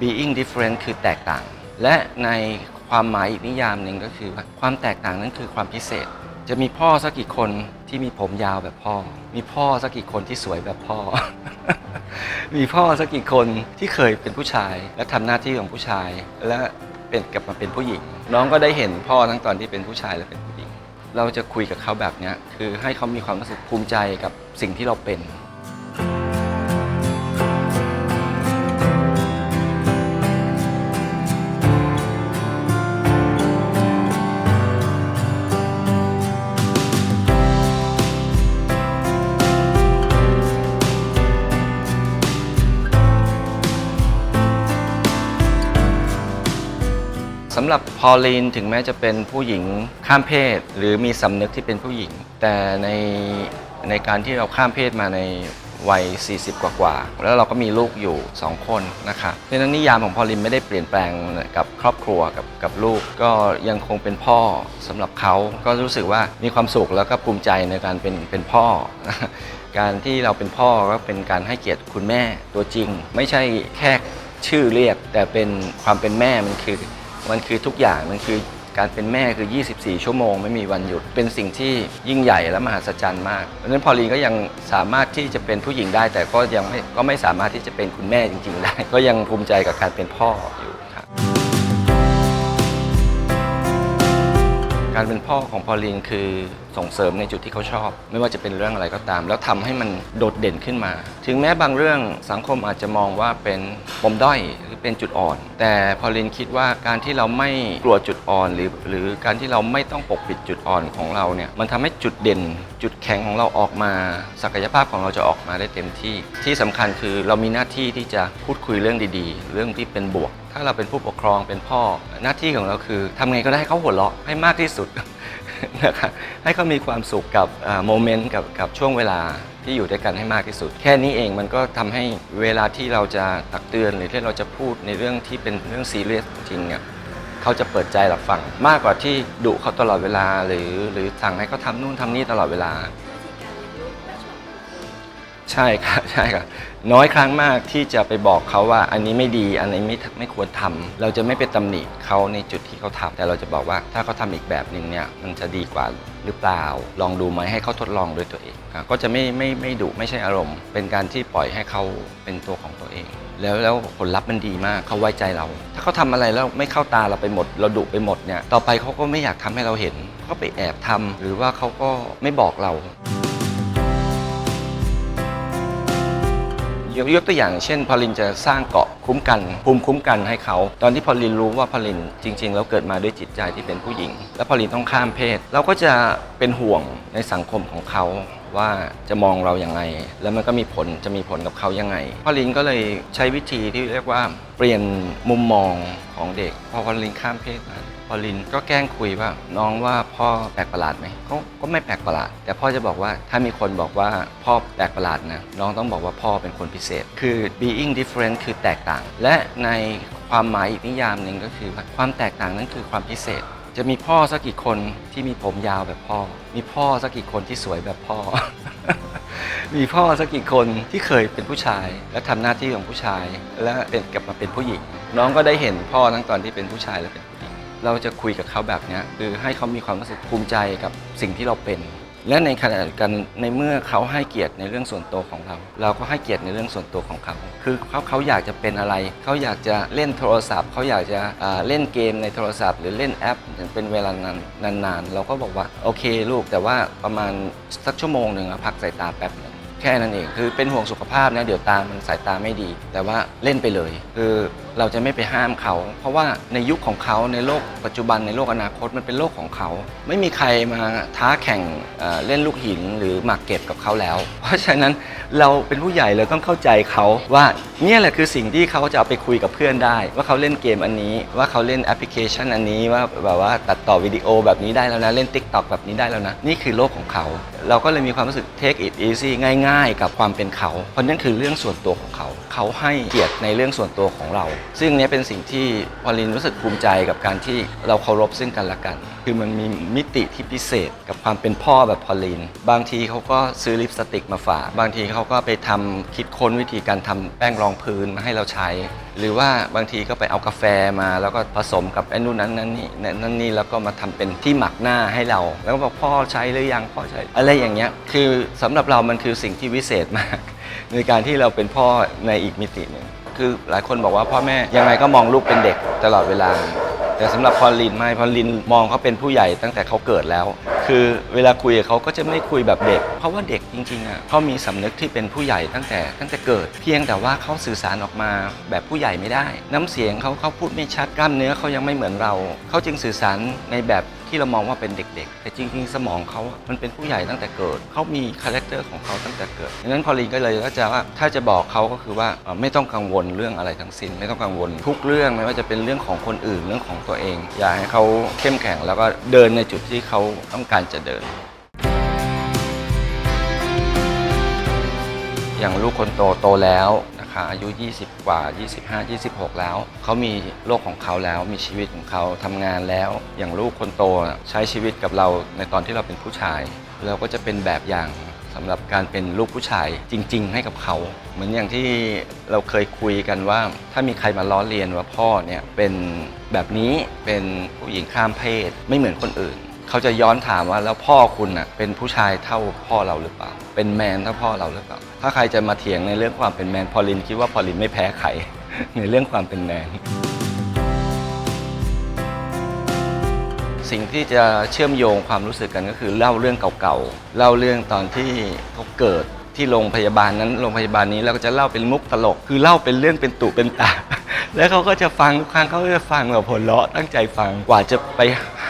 being different คือแตกต่าง และในความหมายอีกนิยามหนึ่งก็คือว่าความแตกต่างนั้นคือความพิเศษ จะมีพ่อสักกี่คนที่มีผมยาวแบบพ่อ มีพ่อสักกี่คนที่สวยแบบพ่อ มีพ่อสักกี่คนที่เคยเป็นผู้ชาย และทำหน้าที่ของผู้ชาย และเป็นกลับมาเป็นผู้หญิง น้องก็ได้เห็นพ่อทั้งตอนที่เป็นผู้ชายและเป็นผู้หญิง เราจะคุยกับเขาแบบนี้คือให้เขามีความรู้สึกภูมิใจกับสิ่งที่เราเป็น หรับพอลีนถึงแม้จะเป็นผู้หญิงข้ามเพศ หรือมีสำนึกที่เป็นผู้หญิง แต่ในในการที่เราข้ามเพศมาในวัย 40 กว่ากว่า แล้วเราก็มีลูกอยู่ 2 คนนะคะเพราะฉะนั้นนิยามของพอลินไม่ได้เปลี่ยนแปลงกับครอบครัวกับกับลูก ก็ยังคงเป็นพ่อสำหรับเขา ก็รู้สึกว่ามีความสุขแล้วก็ภูมิใจในการเป็นเป็นพ่อ การที่เราเป็นพ่อก็เป็นการให้เกียรติคุณแม่ตัวจริง ไม่ใช่แค่ชื่อเรียก แต่เป็นความเป็นแม่มันคือ มันคือทุกอย่างมันคือการเป็นแม่คือ 24 ชั่วโมง ไม่มีวันหยุด เป็นสิ่งที่ยิ่งใหญ่และมหัศจรรย์มาก เพราะฉะนั้นพอลีนก็ยังสามารถที่จะเป็นผู้หญิงได้ แต่ก็ยังไม่ก็ไม่สามารถที่จะเป็นคุณแม่จริง ๆ ได้ ก็ยังภูมิใจกับการเป็นพ่ออยู่ครับ การเป็นพ่อของพอลีนคือ ส่งเสริมในจุดที่เขาชอบ ไม่ว่าจะเป็นเรื่องอะไรก็ตาม แล้วทำให้มันโดดเด่นขึ้นมา ถึงแม้บางเรื่องสังคมอาจจะมองว่าเป็นปมด้อยหรือเป็นจุดอ่อน แต่พอลินคิดว่าการที่เราไม่กลัวจุดอ่อนหรือหรือการที่เราไม่ต้องปกปิดจุดอ่อนของเราเนี่ยมันทำให้จุดเด่น จุดแข็งของเราออกมา ศักยภาพของเราจะออกมาได้เต็มที่ ที่สำคัญคือเรามีหน้าที่ที่จะพูดคุยเรื่องดีๆ เรื่องที่เป็นบวก ถ้าเราเป็นผู้ปกครองเป็นพ่อหน้าที่ของเราคือทำไงก็ได้ให้เขาหัวเราะให้มากที่สุด นะครับให้เขามีความสุขกับโมเมนต์กับกับช่วงเวลาที่อยู่ด้วยกันให้มากที่สุด แค่นี้เองมันก็ทำให้เวลาที่เราจะตักเตือนหรือที่เราจะพูดในเรื่องที่เป็นเรื่องซีเรียสจริงๆเนี่ยเขาจะเปิดใจรับฟังมากกว่าที่ดุเขาตลอดเวลา หรือหรือสั่งให้เขาทำนู่นทำนี่ตลอดเวลา ใช่ครับใช่ครับ น้อยครั้งมากที่จะไปบอกเขาว่าอันนี้ไม่ดีอันนี้ไม่ไม่ควรทำเราจะไม่ไปตำหนิเขาในจุดที่เขาทำแต่เราจะบอกว่าถ้าเขาทำอีกแบบหนึ่งเนี่ยมันจะดีกว่าหรือเปล่า ลองดูไหมให้เขาทดลองด้วยตัวเอง ก็จะไม่ไม่ไม่ดุไม่ใช่อารมณ์ เป็นการที่ปล่อยให้เขาเป็นตัวของตัวเอง แล้วแล้วผลลัพธ์มันดีมากเขาไว้ใจเรา ถ้าเขาทำอะไรแล้วไม่เข้าตาเราไปหมด เราดุไปหมดเนี่ยต่อไปเขาก็ไม่อยากทำให้เราเห็นเขาไปแอบทำหรือว่าเขาก็ไม่บอกเรา ยกยกตัวอย่างเช่นพอลินจะสร้างเกาะคุ้มกันภูมิคุ้มกันให้เขา ตอนที่พอลินรู้ว่าพอลินจริง ๆ แล้วเกิดมาด้วยจิตใจที่เป็นผู้หญิง แล้วพอลินต้องข้ามเพศ เราก็จะเป็นห่วงในสังคมของเขาว่าจะมองเราอย่างไง แล้วมันก็มีผลจะมีผลกับเขายังไงพอลินก็เลยใช้วิธีที่เรียกว่าเปลี่ยนมุมมองของเด็กพอพอลินข้ามเพศมา พอลินก็แกล้งคุยว่าน้องว่าพ่อแปลกประหลาดไหมเขาก็ไม่แปลกประหลาด แต่พ่อจะบอกว่าถ้ามีคนบอกว่าพ่อแปลกประหลาดนะน้องต้องบอกว่าพ่อเป็นคนพิเศษ คือ being different คือแตกต่าง และในความหมายอีกนิยามหนึ่งก็คือว่าความแตกต่างนั้นคือความพิเศษ จะมีพ่อสักกี่คนที่มีผมยาวแบบพ่อ มีพ่อสักกี่คนที่สวยแบบพ่อมีพ่อสักกี่คนที่เคยเป็นผู้ชาย และทำหน้าที่ของผู้ชาย และเป็นกลับมาเป็นผู้หญิง น้องก็ได้เห็นพ่อทั้งตอนที่เป็นผู้ชายและเป็นผู้ เราจะคุยกับเขาแบบนี้คือให้เขามีความรู้สึกภูมิใจกับสิ่งที่เราเป็น และในขณะเดียวกันในเมื่อเขาให้เกียรติในเรื่องส่วนตัวของเรา เราก็ให้เกียรติในเรื่องส่วนตัวของเขา คือเขาเขาอยากจะเป็นอะไร เขาอยากจะเล่นโทรศัพท์ เขาอยากจะเล่นเกมในโทรศัพท์ หรือเล่นแอปเป็นเวลานานๆเราก็บอกว่าโอเคลูกแต่ว่าประมาณสักชั่วโมงหนึ่งพักสายตาแป๊บหนึง แค่นั้นเอง คือเป็นห่วงสุขภาพนะเดี๋ยวตามันสายตาไม่ดี แต่ว่าเล่นไปเลย คือเราจะไม่ไปห้ามเขา เพราะว่าในยุคของเขาในโลกปัจจุบันในโลกอนาคตมันเป็นโลกของเขา ไม่มีใครมาท้าแข่งเเล่นลูกหินหรือหมากเก็บกับเขาแล้ว เพราะฉะนั้นเราเป็นผู้ใหญ่เราต้องเข้าใจเขาว่าเนี่ยแหละคือสิ่งที่เขาจะเอาไปคุยกับเพื่อนได้ ว่าเขาเล่นเกมอันนี้ ว่าเขาเล่นแอปพลิเคชันอันนี้ว่าแบบว่าตัดต่อวิดีโอแบบนี้ได้แล้วนะเล่น Tik t o อกแบบนี้ได้แล้วนะนี่คือโลกของเขา เราก็เลยมีความรู้สึก take it easy ง่าย่ายกับความเป็นเขา เพราะนั่นคือเรื่องส่วนตัวของเขา เขาให้เกียรติในเรื่องส่วนตัวของเรา ซึ่งเนี้ยเป็นสิ่งที่พอลินรู้สึกภูมิใจกับการที่เราเคารพซึ่งกันและกัน คือมันมีมิติที่พิเศษกับความเป็นพ่อแบบพอลิน บางทีเขาก็ซื้อลิปสติกมาฝาก บางทีเขาก็ไปทำคิดค้นวิธีการทำแป้งรองพื้นมาให้เราใช้ หรือว่าบางทีก็ไปเอากาแฟมาแล้วก็ผสมกับไอ้นู่นนั้นนั่นนี่นั่นนี่แล้วก็มาทำเป็นที่หมักหน้าให้เรา แล้วก็บอกพ่อใช้หรือยังพ่อใช้อะไรอย่างเงี้ยคือสำหรับเรามันคือสิ่งที่วิเศษมาก ในการที่เราเป็นพ่อในอีกมิติหนึ่งคือหลายคนบอกว่าพ่อแม่ยังไงก็มองลูกเป็นเด็กตลอดเวลา แต่สำหรับพอลินไม่พอลินมองเขาเป็นผู้ใหญ่ตั้งแต่เขาเกิดแล้ว คือเวลาคุยกับเขาก็จะไม่คุยแบบเด็ก เพราะว่าเด็กจริงๆอะเขามีสำนึกที่เป็นผู้ใหญ่ตั้งแต่ตั้งแต่เกิด เพียงแต่ว่าเขาสื่อสารออกมาแบบผู้ใหญ่ไม่ได้ น้ำเสียงเขาเขาพูดไม่ชัดกล้ามเนื้อเขายังไม่เหมือนเรา เขาจึงสื่อสารในแบบที่เรามองว่าเป็นเด็ก ๆ แต่จริงๆ สมองเขา มันเป็นผู้ใหญ่ตั้งแต่เกิด เขามีคาแรคเตอร์ของเขาตั้งแต่เกิดดังนั้นพอลินก็เลยก็จะว่า ถ้าจะบอกเขาก็คือว่าไม่ต้องกังวลเรื่องอะไรทั้งสิ้น ไม่ต้องกังวลทุกเรื่อง ไม่ว่าจะเป็นเรื่องของคนอื่น เรื่องของตัวเอง อยากให้เขาเข้มแข็งแล้วก็เดินในจุดที่เขาต้องการจะเดิน อย่างลูกคนโตโตแล้วนะคะอายุ 20 กว่า 25 26 แล้ว เขามีโลกของเขาแล้วมีชีวิตของเขาทำงานแล้ว อย่างลูกคนโตใช้ชีวิตกับเราในตอนที่เราเป็นผู้ชาย เราก็จะเป็นแบบอย่างสำหรับการเป็นลูกผู้ชายจริง ๆ ให้กับเขา เหมือนอย่างที่เราเคยคุยกันว่า ถ้ามีใครมาล้อเลียนว่าพ่อเนี่ยเป็นแบบนี้เป็นผู้หญิงข้ามเพศไม่เหมือนคนอื่น เขาจะย้อนถามว่าแล้วพ่อคุณน่ะเป็นผู้ชายเท่าพ่อเราหรือเปล่า เป็นแมนเท่าพ่อเราหรือเปล่า ถ้าใครจะมาเถียงในเรื่องความเป็นแมนพอลินคิดว่าพอลินไม่แพ้ใคร ในเรื่องความเป็นแมนสิ่งที่จะเชื่อมโยงความรู้สึกกันก็คือเล่าเรื่องเก่าๆ เล่าเรื่องตอนที่เขาเกิดที่โรงพยาบาลนั้นโรงพยาบาลนี้แล้วก็จะเล่าเป็นมุกตลก คือเล่าเป็นเรื่องเป็นตุเป็นตา แล้วเขาก็จะฟังทุกครั้งเขาก็จะฟังแบบผลเลาะตั้งใจฟังกว่าจะไป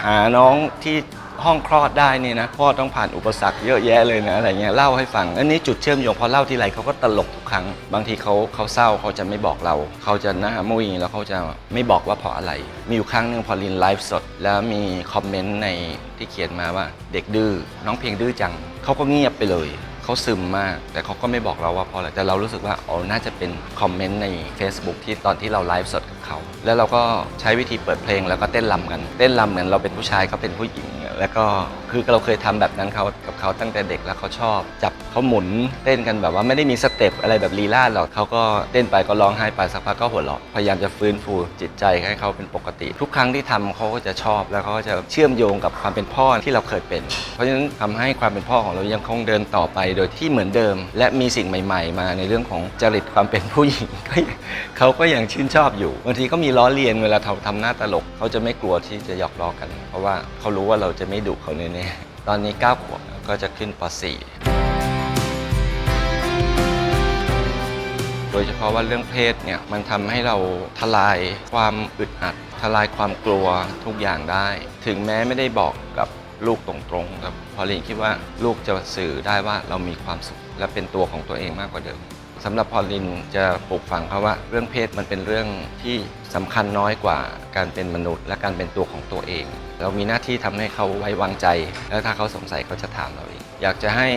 หาน้องที่ห้องคลอดได้นี่นะพ่อต้องผ่านอุปสรรคเยอะแยะเลยนะอะไรเงี้ยเล่าให้ฟัง อันนี้จุดเชื่อมโยงพอเล่าทีไรเขาก็ตลกทุกครั้ง บางทีเขาเขาเศร้าเขาจะไม่บอกเรา เขาจะหน้ามุ้ยแล้วเขาจะไม่บอกว่าเพราะอะไร มีอยู่ครั้งหนึ่งพอลินไลฟ์สด แล้วมีคอมเมนต์ในที่เขียนมาว่าเด็กดื้อน้องเพลงดื้อจังเขาก็เงียบไปเลย เขาซึมมาก แต่เขาก็ไม่บอกเราว่าเพราะอะไรแต่เรารู้สึกว่าอ๋อน่าจะเป็นคอมเมนต์ใน Facebook ที่ตอนที่เราไลฟ์สดกับเขาแล้วเราก็ใช้วิธีเปิดเพลงแล้วก็เต้นรำกัน เต้นลำเหมือนเราเป็นผู้ชายเขาเป็นผู้หญิงแล้วก็คือเราเคยทำแบบนั้นเขากับเขาตั้งแต่เด็กแล้วเขาชอบ จับเขาหมุนเต้นกันแบบว่าไม่ได้มีสเต็ปอะไรแบบลีลาดหรอกเขาก็เต้นไปก็ร้องไห้ไปสักพักก็หัวเราะพยายามจะฟื้นฟูจิตใจให้เขาเป็นปกติ ทุกครั้งที่ทำเขาก็จะชอบแล้วเขาก็จะเชื่อมโยงกับความเป็นพ่อที่เราเคยเป็น เพราะฉะนั้นทำให้ความเป็นพ่อของเรายังคงเดินต่อไปโดยที่เหมือนเดิม และมีสิ่งใหม่ ๆ มาในเรื่องของจริตความเป็นผู้หญิงเขาก็ยังชื่นชอบอยู่บางทีก็มีล้อเลียนเวลาเราทำหน้าตลกเขาจะไม่กลัวที่จะหยอกล้อกัน เพราะว่าเขารู้ว่าเราจะไม่ดุเขาแน่ๆตอนนี้9ขวบก็จะขึ้นป .4 โดยเฉพาะว่าเรื่องเพศเนี่ยมันทำให้เราทลายความอึดอัด ทลายความกลัวทุกอย่างได้ ถึงแม้ไม่ได้บอกกับลูกตรงๆครับพอลินคิดว่าลูกจะสื่อได้ว่าเรามีความสุข และเป็นตัวของตัวเองมากกว่าเดิมสำหรับพอลินจะปลูกฝังเขาว่า เรื่องเพศมันเป็นเรื่องที่ สำคัญน้อยกว่าการเป็นมนุษย์ และการเป็นตัวของตัวเอง เรามีหน้าที่ทำให้เขาไว้วางใจ แล้วถ้าเขาสงสัยเขาจะถามเราเอง อยากจะให้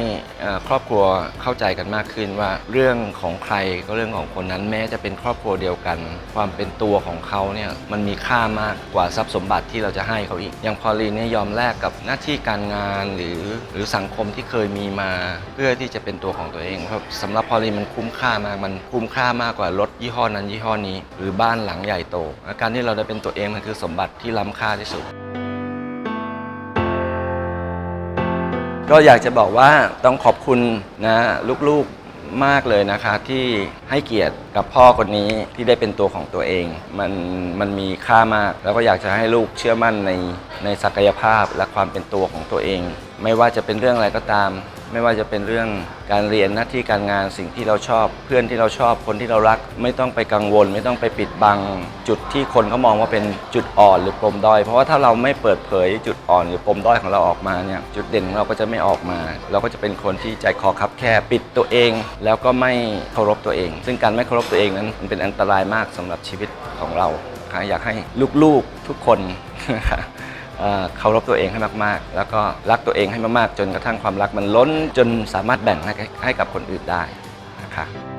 ครอบครัวเข้าใจกันมากขึ้นว่าเรื่องของใครก็เรื่องของคนนั้นแม้จะเป็นครอบครัวเดียวกัน ความเป็นตัวของเขาเนี่ยมันมีค่ามากกว่าทรัพย์สมบัติที่เราจะให้เขาอีก อย่างพอลีเนี่ยยอมแลกกับหน้าที่การงานหรือหรือสังคมที่เคยมีมา เพื่อที่จะเป็นตัวของตัวเองเพราะสำหรับพอลีมันคุ้มค่ามากมันคุ้มค่ามากกว่ารถยี่ห้อนั้นยี่ห้อนี้ หรือบ้านหลังใหญ่โตและการที่เราได้เป็นตัวเองมันคือสมบัติที่ล้ำค่าที่สุด ก็อยากจะบอกว่าต้องขอบคุณนะลูกๆมากเลยนะคะที่ให้เกียรติกับพ่อคนนี้ที่ได้เป็นตัวของตัวเอง มันมันมีค่ามาก แล้วก็อยากจะให้ลูกเชื่อมั่นในในศักยภาพและความเป็นตัวของตัวเอง ไม่ว่าจะเป็นเรื่องอะไรก็ตาม ไม่ว่าจะเป็นเรื่องการเรียนหน้าที่การงานสิ่งที่เราชอบ เพื่อนที่เราชอบคนที่เรารัก ไม่ต้องไปกังวล ไม่ต้องไปปิดบัง จุดที่คนเขามองว่าเป็นจุดอ่อนหรือปมด้อยเพราะว่าถ้าเราไม่เปิดเผยจุดอ่อนหรือปมด้อยของเราออกมาเนี่ยจุดเด่นของเราก็จะไม่ออกมา เราก็จะเป็นคนที่ใจคอคับแคบปิดตัวเอง แล้วก็ไม่เคารพตัวเอง ซึ่งการไม่เคารพตัวเองนั้นมันเป็นอันตรายมากสำหรับชีวิตของเราค่ะอยากให้ลูกๆทุกคน เคารพตัวเองให้มากๆ แล้วก็รักตัวเองให้มากๆ จนกระทั่งความรักมันล้นจนสามารถแบ่งให้ให้กับคนอื่นได้นะคะ